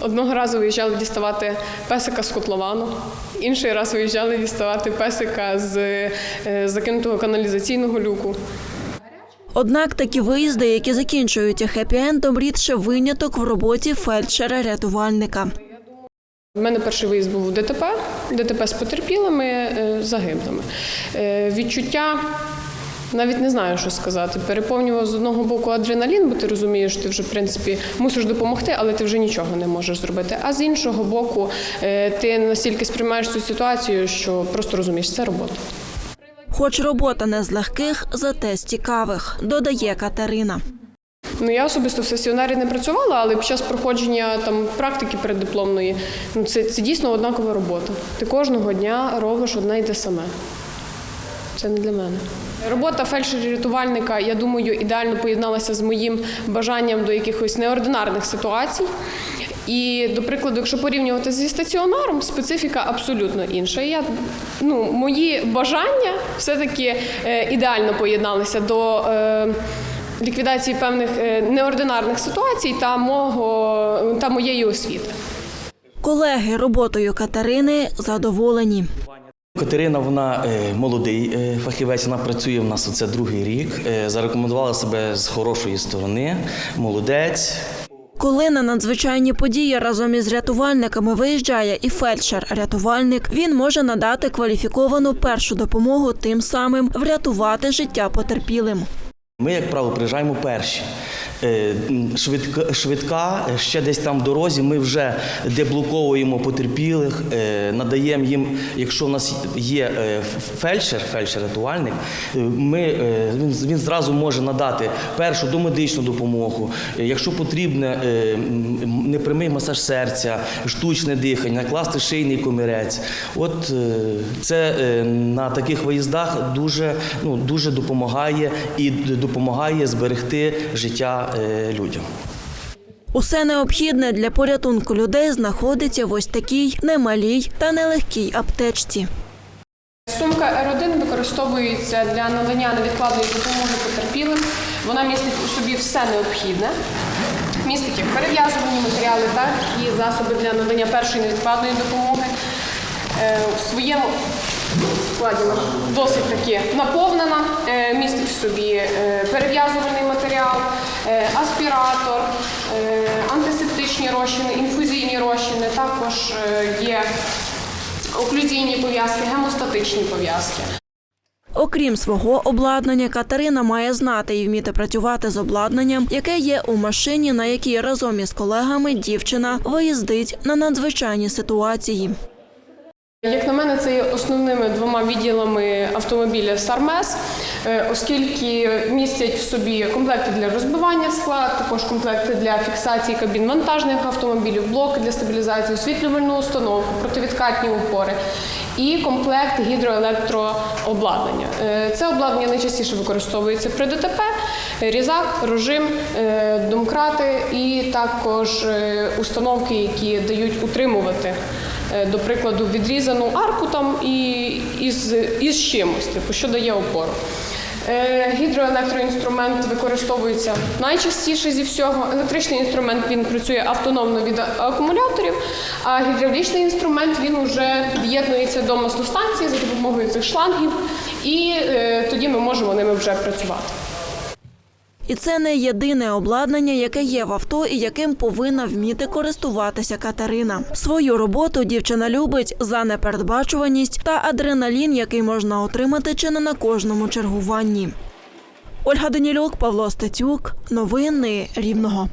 Одного разу виїжджали діставати песика з котловану, інший раз виїжджали діставати песика з е, закинутого каналізаційного люку. Однак такі виїзди, які закінчуються хеппі-ендом, рідше виняток в роботі фельдшера-рятувальника. У мене перший виїзд був у ДТП, ДТП з потерпілими е, загиблими. Е, Відчуття навіть не знаю, що сказати. Переповнював з одного боку адреналін, бо ти розумієш, ти вже в принципі мусиш допомогти, але ти вже нічого не можеш зробити. А з іншого боку, е, ти настільки сприймаєш цю ситуацію, що просто розумієш, це робота. Хоч робота не з легких, зате з цікавих, додає Катерина. Ну я особисто в стаціонарі не працювала, але під час проходження там практики переддипломної, ну це, це дійсно однакова робота. Ти кожного дня робиш одне й те саме. Це не для мене. Робота фельдшера-рятувальника, я думаю, ідеально поєдналася з моїм бажанням до якихось неординарних ситуацій. І, до прикладу, якщо порівнювати зі стаціонаром, специфіка абсолютно інша. Я, ну, мої бажання все-таки е, ідеально поєдналися до е, ліквідації певних е, неординарних ситуацій та, мого, та моєї освіти. Колеги роботою Катерини задоволені. Катерина, вона е, молодий е, фахівець, вона працює в нас оце другий рік. Е, зарекомендувала себе з хорошої сторони. Молодець. Коли на надзвичайні події разом із рятувальниками виїжджає і фельдшер-рятувальник, він може надати кваліфіковану першу допомогу, тим самим врятувати життя потерпілим. Ми, як правило, приїжджаємо перші. Е, Швидка, швидка, е, ще десь там в дорозі. Ми вже деблоковуємо потерпілих, е, надаємо їм, якщо в нас є фельдшер, фельдшер-рятувальник, ми, він, він зразу може надати першу домедичну допомогу. Якщо потрібне непрямий масаж серця, штучне дихання, класти шийний комірець. От це на таких виїздах дуже, ну, дуже допомагає і допомагає зберегти життя людям. Усе необхідне для порятунку людей знаходиться в ось такій немалій та нелегкій аптечці. Сумка R1 використовується для надання невідкладної допомоги потерпілим. Вона містить у собі все необхідне. Містить як перев'язувані матеріали, так і засоби для надання першої невідкладної допомоги. Е, У своєму складі досить таки наповнена, Е, містить в собі е, перев'язувальний матеріал, аспіратор, е, антисептичні розчини, інфузійні розчини, також е, є оклюзійні пов'язки, гемостатичні пов'язки. Окрім свого обладнання, Катерина має знати і вміти працювати з обладнанням, яке є у машині, на якій разом із колегами дівчина виїздить на надзвичайні ситуації. Як на мене, це є основними двома відділами автомобіля Сармес, е, оскільки містять в собі комплекти для розбивання скла, також комплекти для фіксації кабін вантажних автомобілів, блоки для стабілізації, освітлювальну установку, противідкатні упори і комплект гідроелектрообладнання. Е, Це обладнання найчастіше використовується при ДТП, різак, рожим, е, домкрати і також установки, які дають утримувати до прикладу, відрізану арку там і із, із чимось, типу, що дає опору. Е, Гідроелектроінструмент використовується найчастіше зі всього. Електричний інструмент він працює автономно від акумуляторів, а гідравлічний інструмент він вже під'єднується до маслостанції за допомогою цих шлангів, і е, тоді ми можемо ними вже працювати. І це не єдине обладнання, яке є в авто і яким повинна вміти користуватися Катерина. Свою роботу дівчина любить за непередбачуваність та адреналін, який можна отримати чи не на кожному чергуванні. Ольга Данілюк, Павло Стецюк. Новини Рівного.